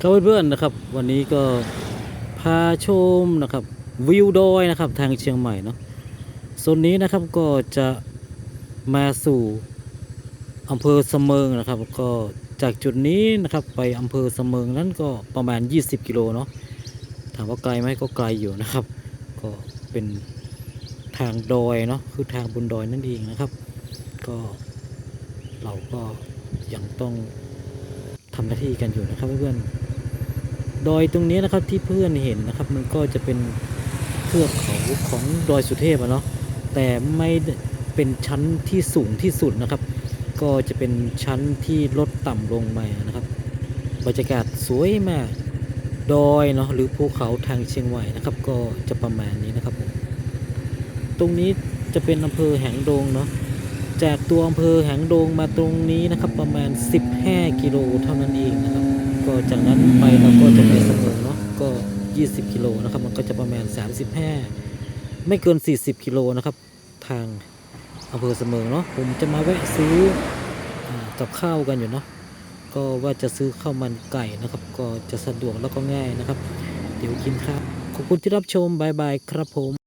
ครับเพื่อนๆนะครับ วันนี้ก็พาชมนะครับ วิวดอยนะครับทางเชียงใหม่เนาะโซนนี้นะครับก็จะมาสู่อำเภอเสมิงนะครับ ก็จากจุดนี้นะครับไปอำเภอเสมิงนั้นก็ประมาณ 20 กิโลเนาะถามว่าไกลไหมก็ไกลอยู่นะครับ ก็เป็นทางดอยเนาะคือทางบนดอยนั่นเองนะครับ ก็เราก็ยังต้อง ทำหน้าที่กันอยู่นะครับเพื่อนๆดอยตรงนี้นะครับที่เพื่อนเห็นนะครับ มันก็จะเป็นเทือกเขาของดอยสุเทพอะเนาะแต่ไม่เป็นชั้นที่สูงที่สุดนะครับ ก็จะเป็นชั้นที่ลดต่ำลงมานะครับบรรยากาศสวยมากดอยเนาะหรือภูเขาทางเชียงใหม่นะครับ ก็จะประมาณนี้นะครับ ตรงนี้จะเป็นอำเภอแหงดงเนาะ จากตัวอำเภอแหงดงมาตรงนี้นะครับ ประมาณ 15 กิโลเท่านั้นเองนะครับ ก็จากนั้นไปเราก็จะไปเสมอเนาะก็ 20 กิโลนะครับ มันก็จะประมาณ 35 ไม่เกิน 40 กิโลนะครับ ทางอำเภอเสมอเนาะผมจะมาแวะซื้ออกับข้าวกันอยู่เนาะก็ว่าจะซื้อข้าวมันไก่นะครับ ก็จะสะดวกแล้วก็ง่ายนะครับ เดี๋ยวกินข้าวขอบคุณที่รับชมบายบายครับผม